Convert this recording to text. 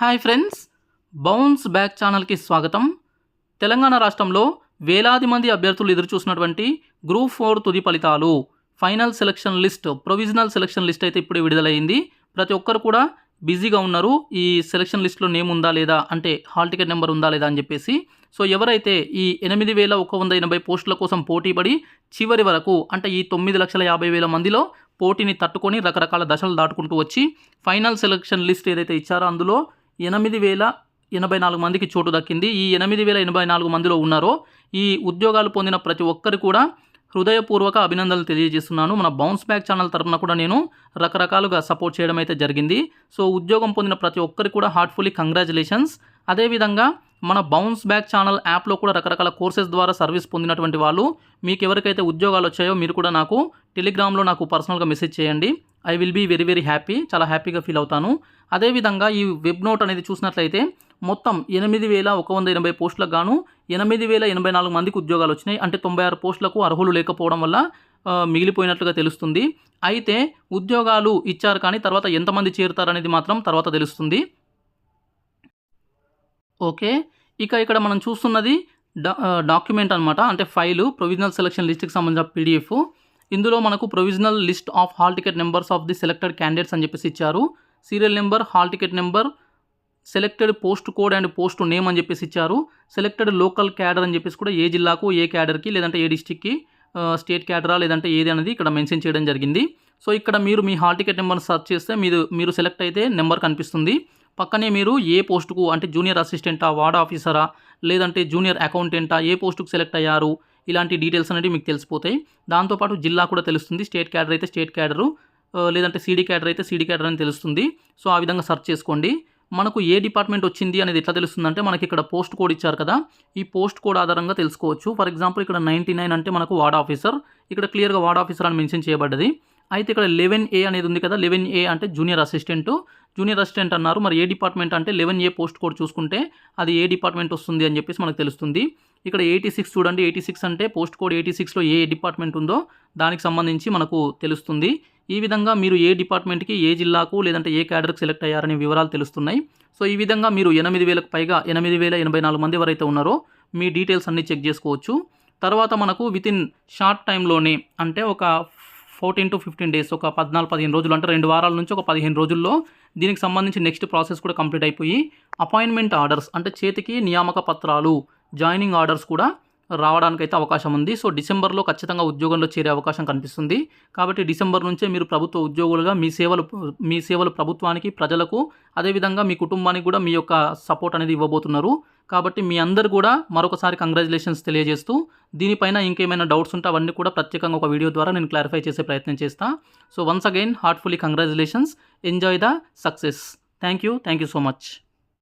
Hi friends bounce back ఛానల్కి స్వాగతం. తెలంగాణ రాష్ట్రంలో వేలాది మంది అభ్యర్థులు ఎదురుచూసినటువంటి గ్రూప్ ఫోర్ తుది ఫలితాలు. Final selection list provisional selection list అయితే ఇప్పుడు విడుదలైంది. ప్రతి ఒక్కరు కూడా బిజీగా ఉన్నారు. ఈ సెలక్షన్ లిస్ట్లో నేమ్ ఉందా లేదా అంటే హాల్ టికెట్ నెంబర్ ఉందా లేదా అని చెప్పేసి. సో ఎవరైతే ఈ ఎనిమిది వేల ఒక వంద ఎనభై పోస్టుల కోసం పోటీపడి చివరి వరకు అంటే ఈ తొమ్మిది లక్షల యాభై వేల మందిలో పోటీని తట్టుకొని రకరకాల దశలు దాటుకుంటూ వచ్చి ఫైనల్ సెలక్షన్ లిస్ట్ ఏదైతే ఇచ్చారో అందులో ఎనిమిది వేల ఎనభై నాలుగు మందికి చోటు దక్కింది. ఈ ఎనిమిది వేల ఎనభై నాలుగు మందిలో ఉన్నారో ఈ ఉద్యోగాలు పొందిన ప్రతి ఒక్కరు కూడా హృదయపూర్వక అభినందనలు తెలియజేస్తున్నాను. మన బౌన్స్ బ్యాక్ ఛానల్ తరపున కూడా నేను రకరకాలుగా సపోర్ట్ చేయడం అయితే జరిగింది. సో ఉద్యోగం పొందిన ప్రతి ఒక్కరికి కూడా హార్ట్ఫుల్లీ కంగ్రాచులేషన్స్. అదేవిధంగా మన బౌన్స్ బ్యాక్ ఛానల్ యాప్లో కూడా రకరకాల కోర్సెస్ ద్వారా సర్వీస్ పొందినటువంటి వాళ్ళు. మీకు ఎవరికైతే ఉద్యోగాలు వచ్చాయో మీరు కూడా నాకు టెలిగ్రామ్లో నాకు పర్సనల్గా మెసేజ్ చేయండి. I will be very very happy చాలా హ్యాపీగా ఫీల్ అవుతాను. అదేవిధంగా ఈ వెబ్ నోట్ అనేది చూసినట్లయితే మొత్తం ఎనిమిది వేల ఒక వంద ఎనభై పోస్టులకు గాను ఎనిమిది వేల ఎనభై నాలుగు మందికి ఉద్యోగాలు వచ్చినాయి. అంటే తొంభై ఆరు పోస్టులకు అర్హులు లేకపోవడం వల్ల మిగిలిపోయినట్లుగా తెలుస్తుంది. అయితే ఉద్యోగాలు ఇచ్చారు కానీ తర్వాత ఎంతమంది చేరుతారనేది మాత్రం తర్వాత తెలుస్తుంది. ఓకే. ఇక ఇక్కడ మనం చూస్తున్నది డా డాక్యుమెంట్ అనమాట అంటే ఫైలు ప్రొవిజనల్ సెలక్షన్ లిస్ట్కి సంబంధించిన పీడిఎఫ్. ఇందులో మనకు provisional list of hall ticket numbers of the selected candidates అని చెప్పేసి ఇచ్చారు. Serial number hall ticket number selected post code and post name అని చెప్పేసి ఇచ్చారు. సెలెక్టెడ్ లోకల్ క్యాడర్ అని చెప్పేసి కూడా ఏ జిల్లాకు ఏ క్యాడర్కి లేదంటే ఏ డిస్టిక్కి స్టేట్ క్యాడరా లేదంటే ఏది అనేది ఇక్కడ మెన్షన్ చేయడం జరిగింది. సో ఇక్కడ మీరు మీ హాల్ టికెట్ నెంబర్ సెర్చ్ చేస్తే మీరు మీరు సెలెక్ట్ అయితే నెంబర్ కనిపిస్తుంది. పక్కనే మీరు ఏ పోస్టుకు అంటే జూనియర్ అసిస్టెంటా వార్డ్ ఆఫీసరా లేదంటే జూనియర్ అకౌంటెంటా ఏ పోస్టుకు సెలెక్ట్ అయ్యారు ఇలాంటి డీటెయిల్స్ అనేవి మీకు తెలిసిపోతాయి. దాంతోపాటు జిల్లా కూడా తెలుస్తుంది. స్టేట్ క్యాడర్ అయితే స్టేట్ క్యాడరు లేదంటే సీడీ క్యాడర్ అయితే సీడీ క్యాడర్ అని తెలుస్తుంది. సో ఆ విధంగా సెర్చ్ చేసుకోండి. మనకు ఏ డిపార్ట్మెంట్ వచ్చింది అనేది ఎట్లా తెలుస్తుందంటే మనకి ఇక్కడ పోస్ట్ కోడ్ ఇచ్చారు కదా. ఈ పోస్ట్ కోడ్ ఆధారంగా తెలుసుకోవచ్చు. ఫర్ ఎగ్జాంపుల్ ఇక్కడ నైంటీ నైన్ అంటే మనకు వార్డ్ ఆఫీసర్. ఇక్కడ క్లియర్గా వార్డ్ ఆఫీసర్ అని మెన్షన్ చేయబడ్డది. అయితే ఇక్కడ లెవెన్ ఏ అనేది ఉంది కదా లెవెన్ ఏ అంటే జూనియర్ అసిస్టెంట్ జూనియర్ అసిస్టెంట్ అన్నారు మరి ఏ డిపార్ట్మెంట్ అంటే లెవెన్ ఏ పోస్ట్ కోడ్ చూసుకుంటే అది ఏ డిపార్ట్మెంట్ వస్తుంది అని చెప్పేసి మనకు తెలుస్తుంది. ఇక్కడ ఎయిటీ సిక్స్ చూడండి ఎయిటీ సిక్స్ అంటే పోస్ట్ కోడ్ ఎయిటీ సిక్స్లో ఏ డిపార్ట్మెంట్ ఉందో దానికి సంబంధించి మనకు తెలుస్తుంది. ఈ విధంగా మీరు ఏ డిపార్ట్మెంట్కి ఏ జిల్లాకు లేదంటే ఏ క్యాడర్కి సెలెక్ట్ అయ్యారనే వివరాలు తెలుస్తున్నాయి. సో ఈ విధంగా మీరు ఎనిమిది వేలకు పైగా ఎనిమిది వేల ఎనభై నాలుగు మంది ఎవరైతే ఉన్నారో మీ డీటెయిల్స్ అన్నీ చెక్ చేసుకోవచ్చు. తర్వాత మనకు వితిన్ షార్ట్ టైంలోనే అంటే ఒక ఫోర్టీన్ టు ఫిఫ్టీన్ డేస్ ఒక పద్నాలుగు పదిహేను రోజులు అంటే రెండు వారాల నుంచి ఒక పదిహేను రోజుల్లో దీనికి సంబంధించి నెక్స్ట్ ప్రాసెస్ కూడా కంప్లీట్ అయిపోయి అపాయింట్మెంట్ ఆర్డర్స్ అంటే చేతికి నియామక పత్రాలు జాయినింగ్ ఆర్డర్స్ కూడా రావడానికైతే అవకాశం ఉంది. సో డిసెంబర్లో ఖచ్చితంగా ఉద్యోగంలో చేరే అవకాశం కనిపిస్తుంది. కాబట్టి డిసెంబర్ నుంచే మీరు ప్రభుత్వ ఉద్యోగులుగా మీ సేవలు మీ సేవలు ప్రభుత్వానికి ప్రజలకు అదేవిధంగా మీ కుటుంబానికి కూడా మీ యొక్క సపోర్ట్ అనేది ఇవ్వబోతున్నారు. కాబట్టి మీ అందరు కూడా మరొకసారి కంగ్రాచులేషన్స్ తెలియజేస్తూ దీనిపైన ఇంకేమైనా డౌట్స్ ఉంటే అవన్నీ కూడా ప్రత్యేకంగా ఒక వీడియో ద్వారా నేను క్లారిఫై చేసే ప్రయత్నం చేస్తాను so once again heartfully congratulations. Enjoy the success. Thank you. Thank you so much.